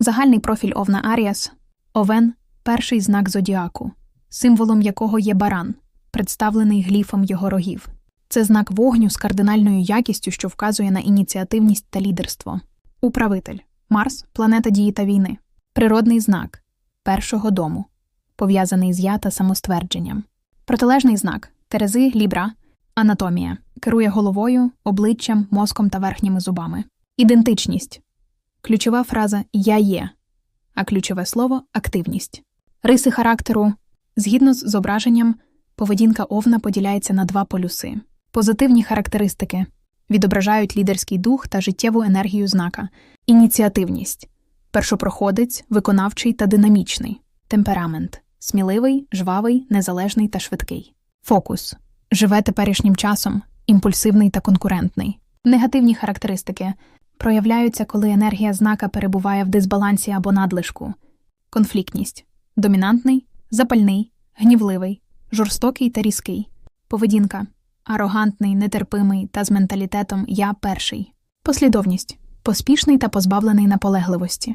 Загальний профіль Овна Аріас Овен перший знак зодіаку, символом якого є баран, представлений гліфом його рогів. Це знак вогню з кардинальною якістю, що вказує на ініціативність та лідерство. Управитель Марс планета дії та війни. Природний знак першого дому, пов'язаний з я та самоствердженням. Протилежний знак Терези Лібра, анатомія керує головою, обличчям, мозком та верхніми зубами. Ідентичність ключова фраза Я є, а ключове слово активність. Риси характеру. Згідно з зображенням, поведінка овна поділяється на два полюси. Позитивні характеристики. Відображають лідерський дух та життєву енергію знака, ініціативність, першопроходець, виконавчий та динамічний, темперамент, сміливий, жвавий, незалежний та швидкий. Фокус. Живе теперішнім часом, імпульсивний та конкурентний. Негативні характеристики проявляються, коли енергія знака перебуває в дисбалансі або надлишку. Конфліктність домінантний, запальний, гнівливий, жорстокий та різкий. Поведінка арогантний, нетерпимий та з менталітетом Я перший. Послідовність поспішний та позбавлений наполегливості.